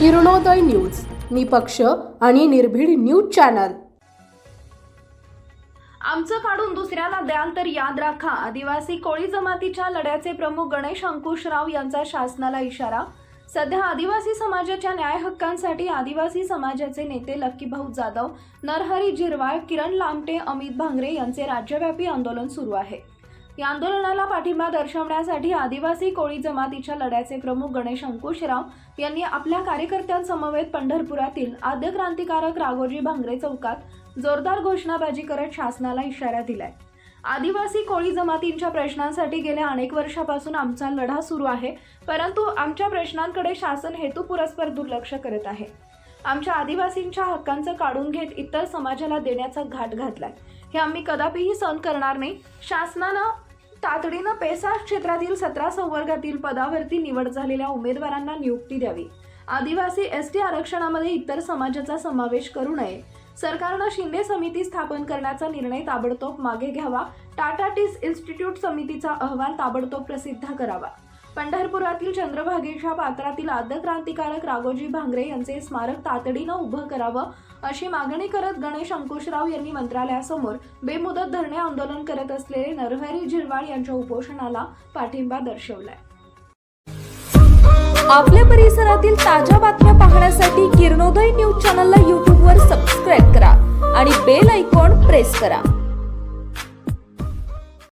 Kiranoday news निपक्ष आणि निर्भीड न्यूज चॅनल. आमचं काढून दुसऱ्याला द्याल तर याद राखा आदिवासी कोळी जमातीच्या लढ्याचे प्रमुख गणेश अंकुशराव यांचा शासनाला इशारा. सध्या आदिवासी समाजाच्या न्याय हक्कांसाठी आदिवासी समाजाचे नेते लक्कीभाऊ जाधव नरहरी जिरवाळ किरण लामटे अमित भांगरे यांचे राज्यव्यापी आंदोलन सुरू आहे. या आंदोलनाला पाठिंबा दर्शवण्यासाठी आदिवासी कोळी जमातीच्या लढ्याचे प्रमुख गणेश अंकुशराव यांनी आपल्या कार्यकर्त्यांसमवेत पंढरपुरातील आद्य क्रांतिकारक राघोजी भांगरे चौकात जोरदार घोषणाबाजी करत शासनाला इशारा दिलाय. आदिवासी कोळी जमातींच्या प्रश्नांसाठी गेल्या अनेक वर्षापासून आमचा लढा सुरू आहे परंतु आमच्या प्रश्नांकडे शासन हेतुपुरस्पर दुर्लक्ष करत आहे. आमच्या आदिवासींच्या हक्कांचं काढून घेत इतर समाजाला देण्याचा घाट घातलाय. हे आम्ही कदापिही सहन करणार नाही. शासनानं तातडीनं पेसा क्षेत्रातील सतरा संवर्गातील पदावरती निवड झालेल्या उमेदवारांना नियुक्ती द्यावी. आदिवासी एस टी आरक्षणामध्ये इतर समाजाचा समावेश करू नये. सरकारनं शिंदे समिती स्थापन करण्याचा निर्णय ताबडतोब मागे घ्यावा. टाटा टीस इन्स्टिट्यूट समितीचा अहवाल ताबडतोब प्रसिद्ध करावा. पंढरपुरातील चंद्रभागेच्या पात्रातील आद्य क्रांतिकारक राघोजी भांगरे यांचे स्मारक तातडीनं उभं करावं अशी मागणी करत गणेश अंकुशराव यांनी मंत्रालयासमोर बेमुदत धरणे आंदोलन करत असलेले नरहरी झिरवाळ यांच्या उपोषणाला पाठिंबा दर्शवलाय. आपल्या परिसरातील ताज्या बातम्या पाहण्यासाठी किरणोदय न्यूज चॅनलला यूट्यूबवर सबस्क्राईब करा आणि बेल आयकॉन प्रेस करा.